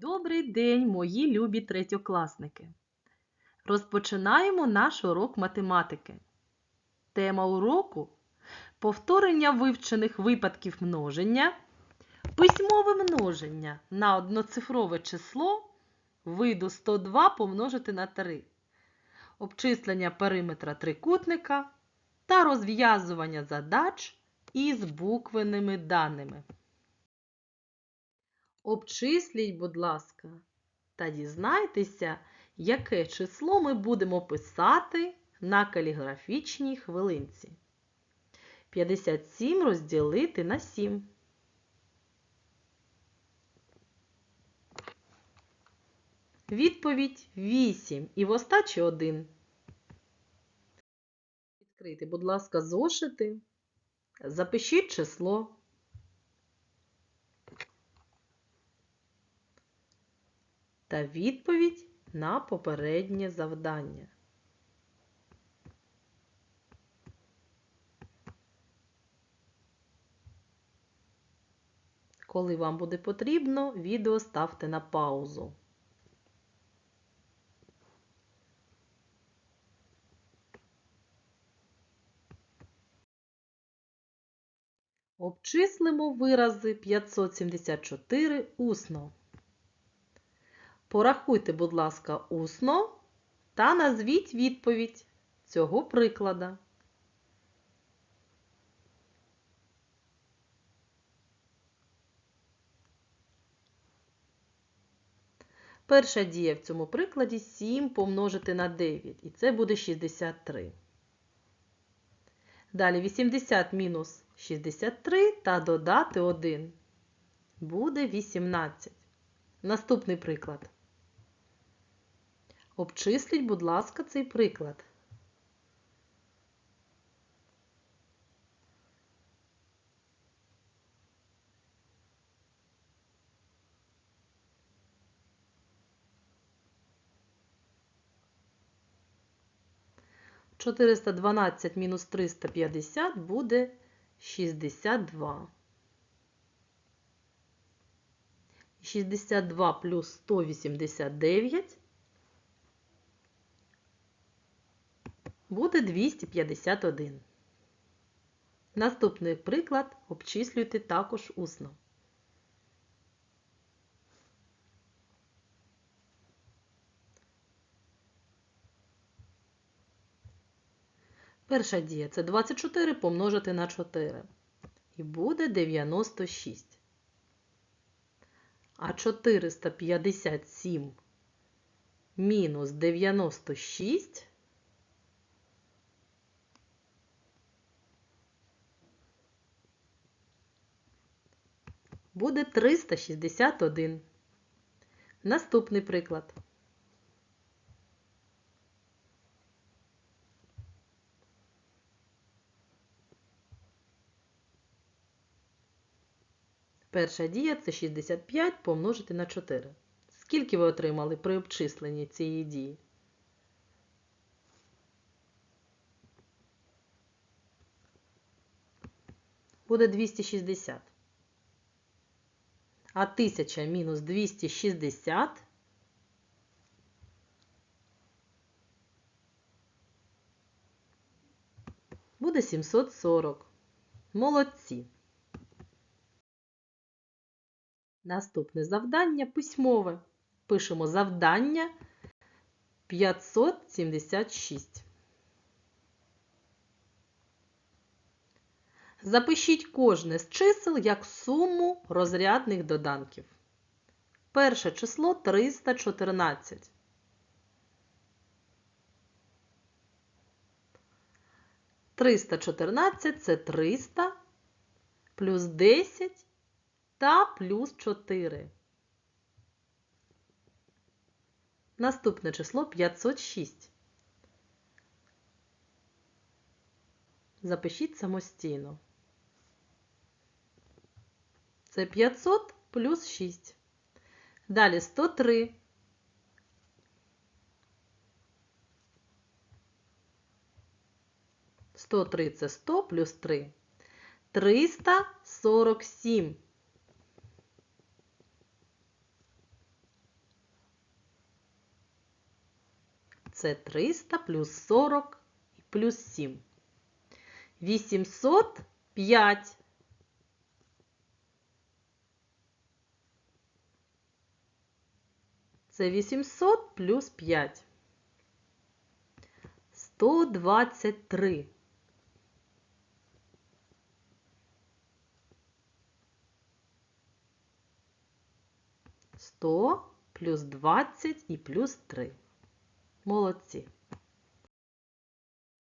Добрий день, мої любі третьокласники! Розпочинаємо наш урок математики. Тема уроку повторення вивчених випадків множення, письмове множення на одноцифрове число виду 102 помножити на 3, обчислення периметра трикутника та розв'язування задач із буквеними даними. Обчисліть, будь ласка, та дізнайтеся, яке число ми будемо писати на каліграфічній хвилинці. 57 розділити на 7. Відповідь 8 і в остачі 1. Відкрийте, будь ласка, зошити. Запишіть число. Та відповідь на попереднє завдання. Коли вам буде потрібно, відео ставте на паузу. Обчислимо вирази 574 усно. Порахуйте, будь ласка, усно та назвіть відповідь цього приклада. Перша дія в цьому прикладі 7 помножити на 9, і це буде 63. Далі 80 мінус 63 та додати 1 буде 18. Наступний приклад. Обчисліть, будь ласка, цей приклад. Чотириста дванадцять мінус триста п'ятдесят буде шістдесят два. 62 плюс 189 буде 251. Наступний приклад обчислюйте також усно. Перша дія це 24 помножити на 4. І буде 96. А 457 мінус 96 буде 361. Наступний приклад. Перша дія це 65 помножити на 4. Скільки ви отримали при обчисленні цієї дії? Буде 260. А 1000 мінус 260 буде 740. Молодці. Наступне завдання письмове. Пишемо завдання 576. Запишіть кожне з чисел як суму розрядних доданків. Перше число 314. Триста чотирнадцять це 300 плюс 10 та плюс 4. Наступне число 506. Запишіть самостійно. Це 500 плюс 6. Далі 103. Сто три це сто плюс 3. 347. Це 300 плюс 40 і плюс 7. 805. Це 800 плюс 5. 123. Сто плюс 20 і плюс 3. Молодці.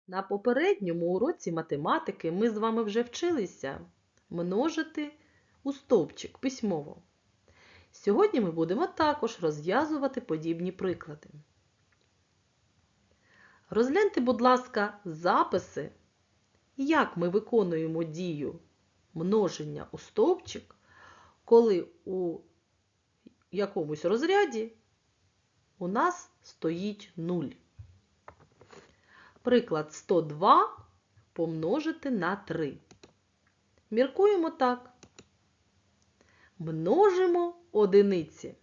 На попередньому уроці математики ми з вами вже вчилися множити у стовпчик письмово. Сьогодні ми будемо також розв'язувати подібні приклади. Розгляньте, будь ласка, записи, як ми виконуємо дію множення у стовпчик, коли у якомусь розряді у нас стоїть 0. Приклад 102 помножити на 3. Міркуємо так. Множимо одиниці.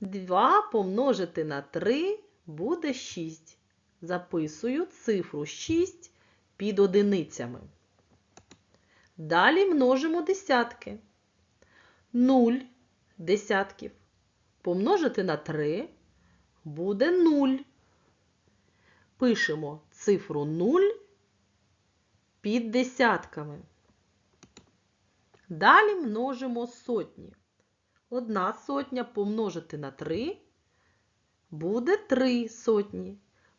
2 помножити на 3 буде 6. Записую цифру 6 під одиницями. Далі множимо десятки. 0 десятків. Помножити на 3 буде 0. Пишемо цифру 0 під десятками. Далі множимо сотні. Одна сотня помножити на 3 буде 3 сотні.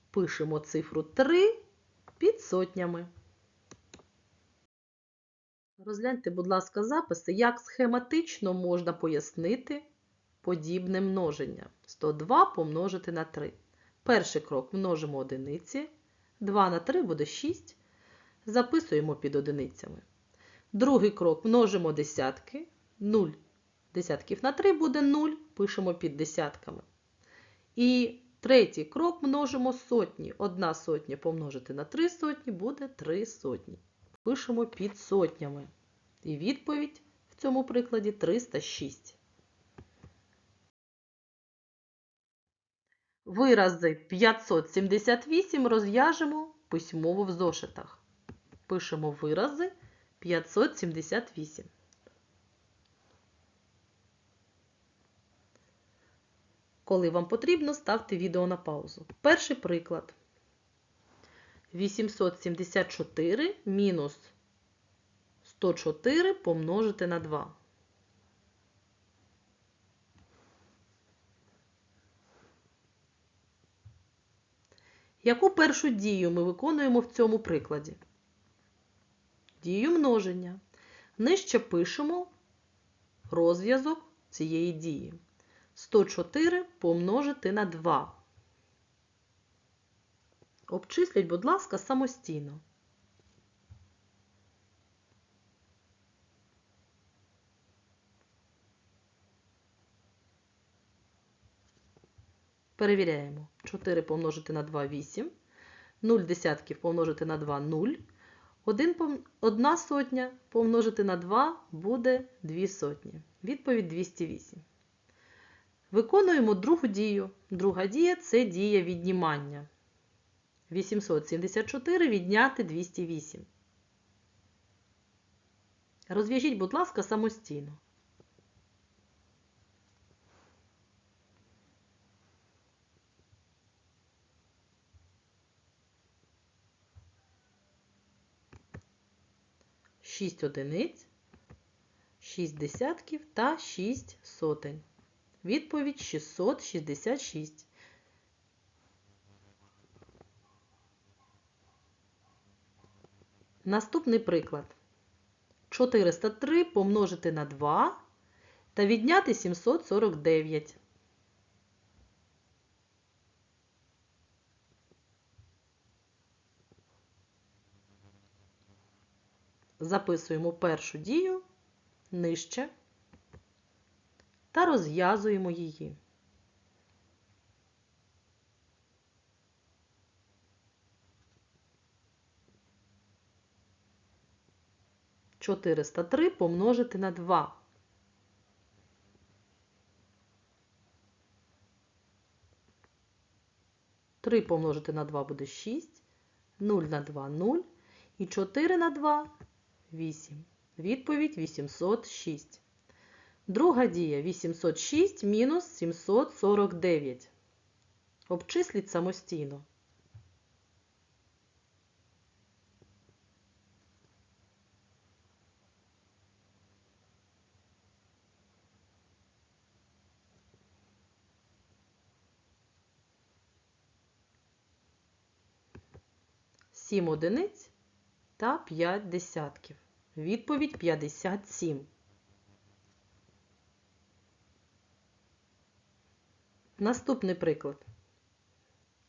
Пишемо цифру 3 під сотнями. Розгляньте, будь ласка, записи, як схематично можна пояснити подібне множення. 102 помножити на 3. Перший крок множимо одиниці. 2 на 3 буде 6. Записуємо під одиницями. Другий крок множимо десятки. 0 десятків на 3 буде 0. Пишемо під десятками. І третій крок множимо сотні. Одна сотня помножити на 3 сотні буде 3 сотні. Пишемо під сотнями. І відповідь в цьому прикладі 306. Вирази 578 розв'яжемо письмово в зошитах. Пишемо вирази 578. Коли вам потрібно, ставте відео на паузу. Перший приклад. 874 мінус 104 помножити на 2. Яку першу дію ми виконуємо в цьому прикладі? Дію множення. Нижче пишемо розв'язок цієї дії. 104 помножити на 2. Обчисліть, будь ласка, самостійно. Перевіряємо. 4 помножити на 2 – 8. 0 десятків помножити на 2 – 0. 1 сотня помножити на 2 буде 2 сотні. Відповідь 208. Виконуємо другу дію. Друга дія це дія віднімання. 874 відняти 208. Розв'яжіть, будь ласка, самостійно. Шість одиниць, шість десятків та шість сотень. Відповідь 666. Наступний приклад. 403 помножити на 2 та відняти 749. Записуємо першу дію нижче та розв'язуємо її. Чотириста три помножити на два. 3 помножити на 2 буде 6. 0 на 2 0. І 4 на 2 8. Відповідь 806. Друга дія 806 мінус 749. Обчисліть самостійно. Сім одиниць та 5 десятків. Відповідь 57. Наступний приклад.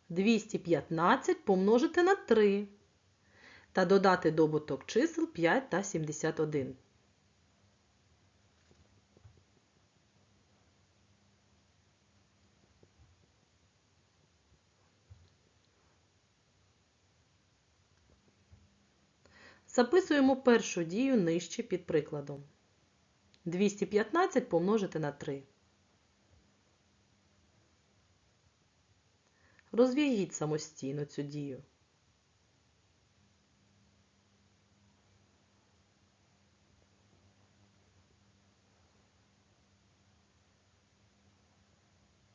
215 помножити на 3 та додати добуток чисел 5 та 71. Записуємо першу дію нижче під прикладом. 215 помножити на 3. Розв'яжіть самостійно цю дію.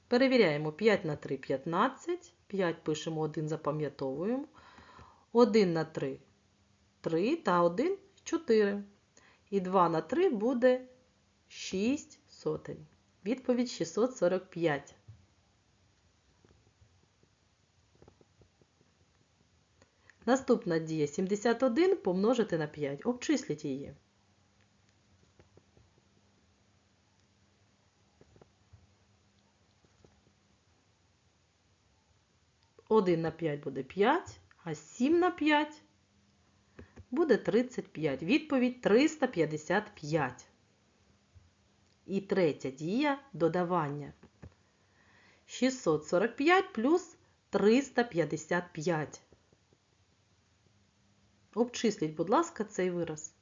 Перевіряємо 5 на 3 15, 5 пишемо 1, запам'ятовуємо. 1 на 3 3 та 1 4. І 2 на 3 буде 6 сотень. Відповідь 645. Наступна дія 71 помножити на 5. Обчисліть її. Один на 5 буде 5, а 7 на 5 буде 35. Відповідь 355. І третя дія додавання. 645 плюс 355. Обчисліть, будь ласка, цей вираз.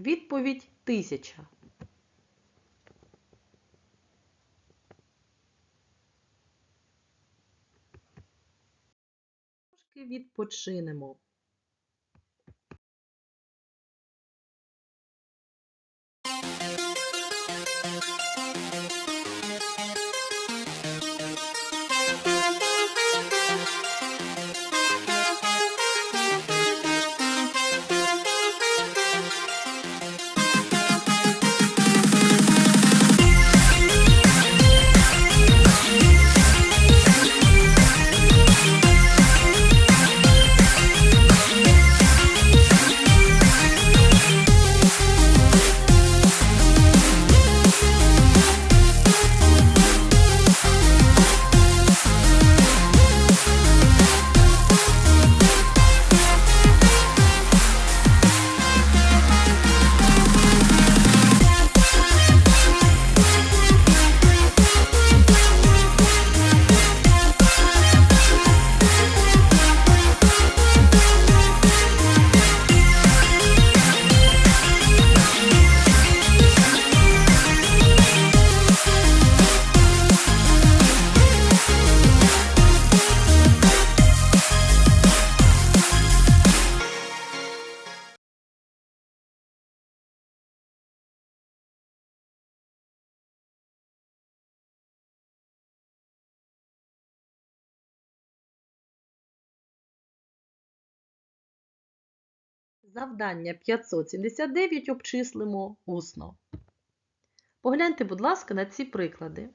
Відповідь 1000. Відпочинемо. Завдання 579 обчислимо усно. Погляньте, будь ласка, на ці приклади.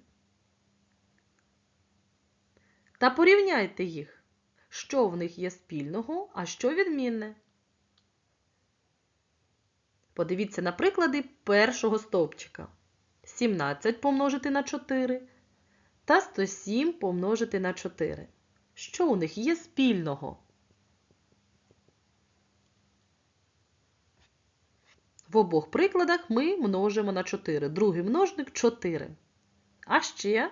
Та порівняйте їх, що в них є спільного, а що відмінне. Подивіться на приклади першого стовпчика. 17 помножити на 4 та 107 помножити на 4. Що у них є спільного? В обох прикладах ми множимо на 4. Другий множник 4. А ще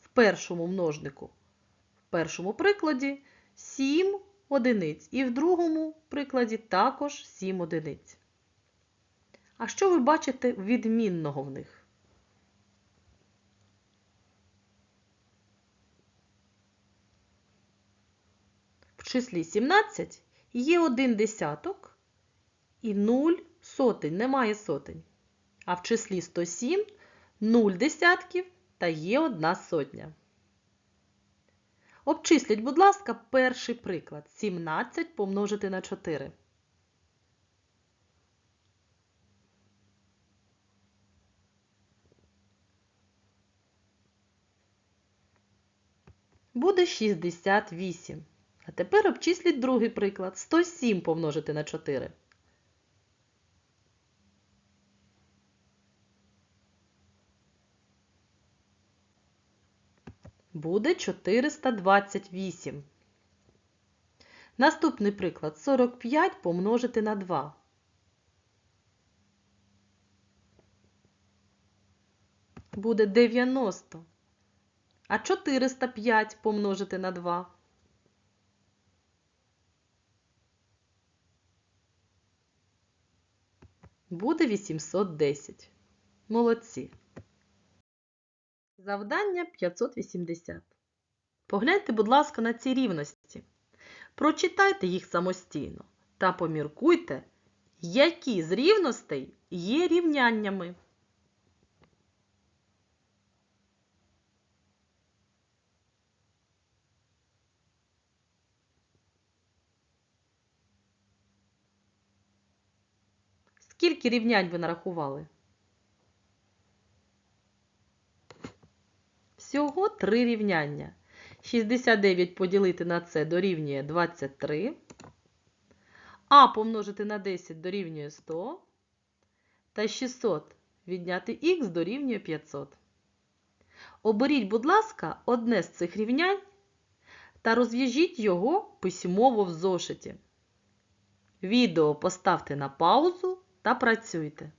в першому множнику, в першому прикладі 7 одиниць, і в другому прикладі також 7 одиниць. А що ви бачите відмінного в них? В числі 17 є один десяток і 0 сотень, немає сотень. А в числі 107 0 десятків та є одна сотня. Обчисліть, будь ласка, перший приклад. 17 помножити на 4. Буде 68. А тепер обчисліть другий приклад. 107 помножити на 4. Буде 428. Наступний приклад 45 помножити на 2. Буде 90. А 405 помножити на 2. Буде 810. Молодці. Завдання 580. Погляньте, будь ласка, на ці рівності. Прочитайте їх самостійно та поміркуйте, які з рівностей є рівняннями. Скільки рівнянь ви нарахували? Всього три рівняння. 69 поділити на це дорівнює 23. А помножити на 10 дорівнює 100. Та 600 відняти х дорівнює 500. Оберіть, будь ласка, одне з цих рівнянь та розв'яжіть його письмово в зошиті. Відео поставте на паузу та працюйте.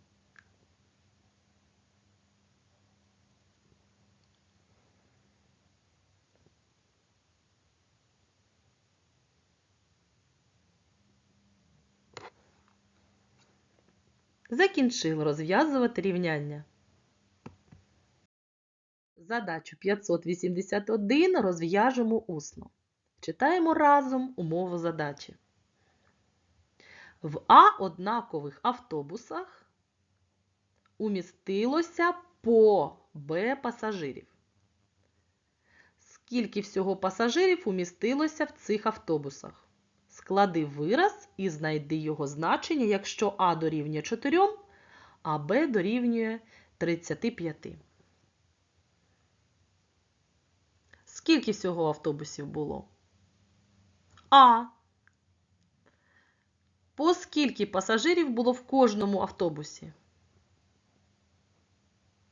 Закінчили розв'язувати рівняння. Задачу 581 розв'яжемо усно. Читаємо разом умову задачі. В А однакових автобусах умістилося по Б пасажирів. Скільки всього пасажирів умістилося в цих автобусах? Склади вираз і знайди його значення, якщо А дорівнює 4, а Б дорівнює 35. Скільки всього автобусів було? А. По скільки пасажирів було в кожному автобусі?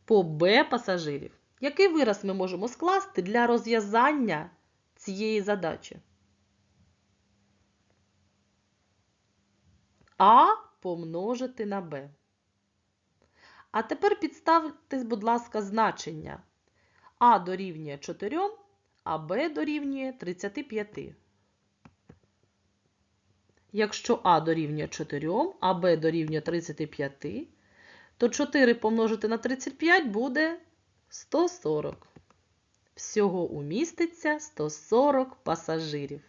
По Б пасажирів. Який вираз ми можемо скласти для розв'язання цієї задачі? А помножити на Б. А тепер підставте, будь ласка, значення. А дорівнює 4, а Б дорівнює 35. Якщо А дорівнює 4, а Б дорівнює 35, то 4 помножити на 35 буде 140. Всього уміститься 140 пасажирів.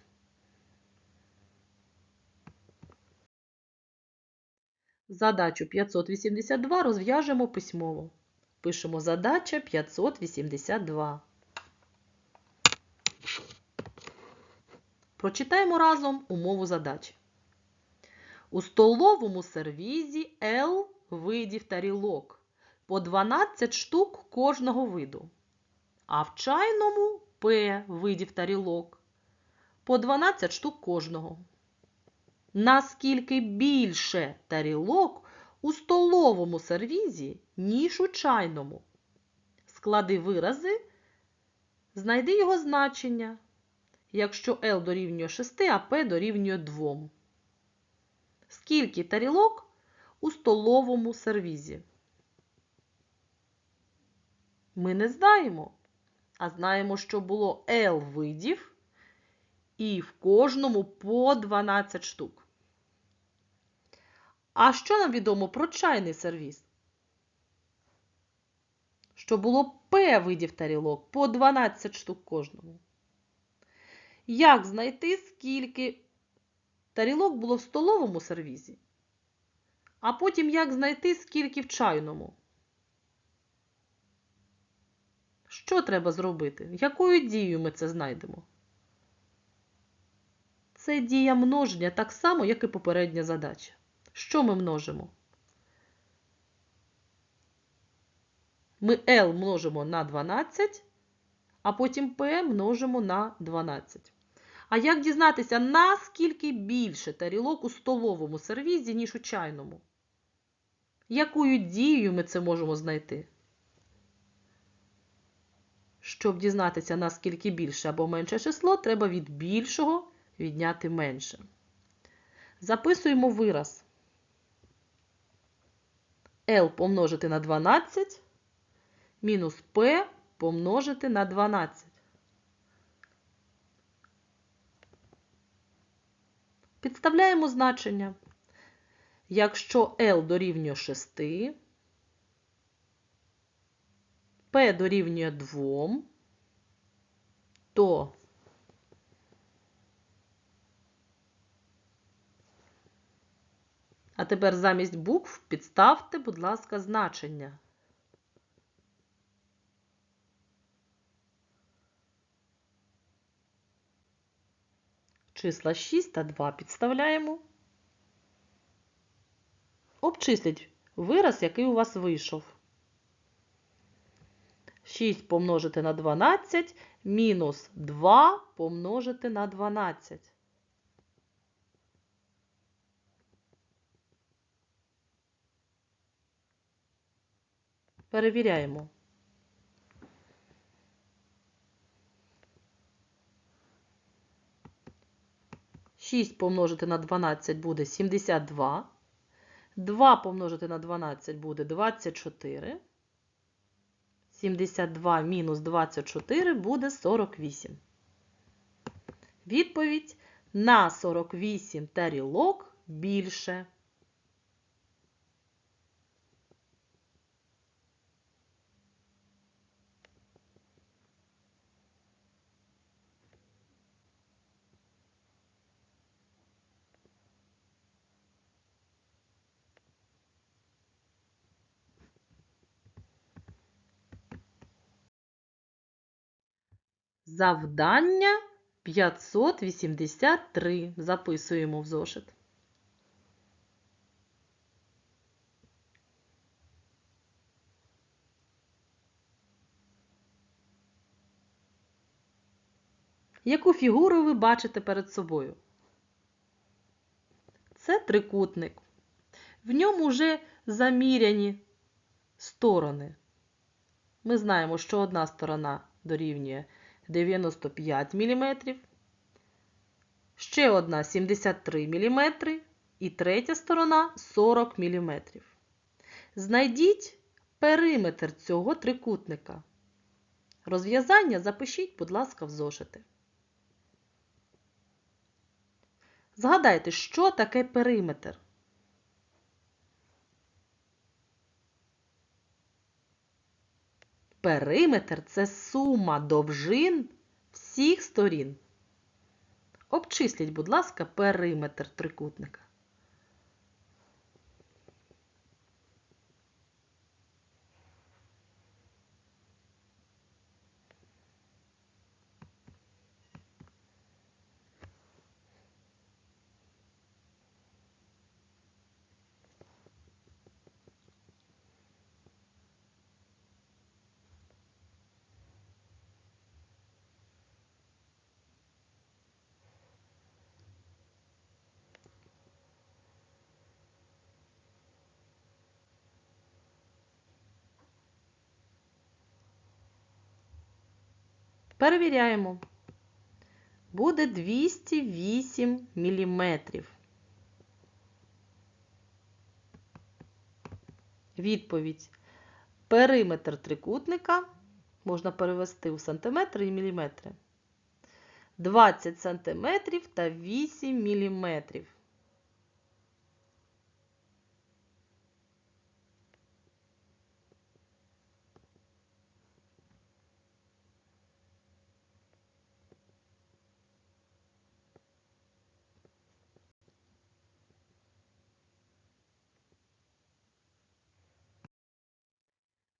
Задачу 582 розв'яжемо письмово. Пишемо задача 582. Прочитаємо разом умову задачі. У столовому сервізі L видів тарілок по 12 штук кожного виду, а в чайному П видів тарілок по 12 штук кожного. Наскільки більше тарілок у столовому сервізі, ніж у чайному. Склади вирази, знайди його значення, якщо L дорівнює 6, а P дорівнює 2. Скільки тарілок у столовому сервізі? Ми не знаємо. А знаємо, що було L видів, і в кожному по 12 штук. А що нам відомо про чайний сервіс? Що було П видів тарілок по 12 штук кожному. Як знайти, скільки тарілок було в столовому сервізі? А потім як знайти, скільки в чайному? Що треба зробити? Якою дією ми це знайдемо? Це дія множення так само, як і попередня задача. Що ми множимо? Ми L множимо на 12, а потім P множимо на 12. А як дізнатися, наскільки більше тарілок у столовому сервізі, ніж у чайному? Якою дією ми це можемо знайти? Щоб дізнатися, наскільки більше або менше число, треба від більшого відняти менше. Записуємо вираз. L помножити на 12 мінус P помножити на 12. Підставляємо значення. Якщо L дорівнює 6, P дорівнює 2, то А тепер замість букв підставте, будь ласка, значення. Числа 6 та 2 підставляємо. Обчисліть вираз, який у вас вийшов. 6 помножити на 12 мінус 2 помножити на 12. Перевіряємо. Шість помножити на 12 буде 72. 2 помножити на 12 буде 24. 72 мінус 24 буде 48. Відповідь на 48 тарілок більше. Завдання 583. Записуємо в зошит. Яку фігуру ви бачите перед собою? Це трикутник. В ньому вже заміряні сторони. Ми знаємо, що одна сторона дорівнює 95 мм, ще одна 73 мм і третя сторона 40 мм. Знайдіть периметр цього трикутника. Розв'язання запишіть, будь ласка, в зошити. Згадайте, що таке периметр. Периметр це сума довжин всіх сторін. Обчисліть, будь ласка, периметр трикутника. Перевіряємо. Буде 208 мм. Відповідь. Периметр трикутника можна перевести у сантиметри і міліметри. 20 сантиметрів та 8 міліметрів.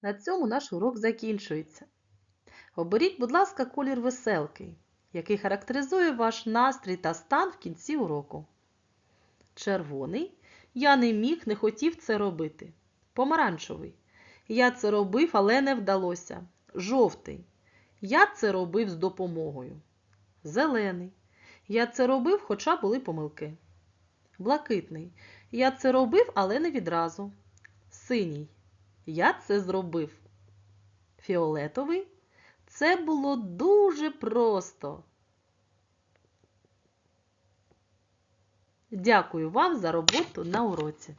На цьому наш урок закінчується. Оберіть, будь ласка, колір веселки, який характеризує ваш настрій та стан в кінці уроку. Червоний. Я не міг, не хотів це робити. Помаранчевий. Я це робив, але не вдалося. Жовтий. Я це робив з допомогою. Зелений. Я це робив, хоча були помилки. Блакитний. Я це робив, але не відразу. Синій. Я це зробив. Фіолетовий. Це було дуже просто. Дякую вам за роботу на уроці.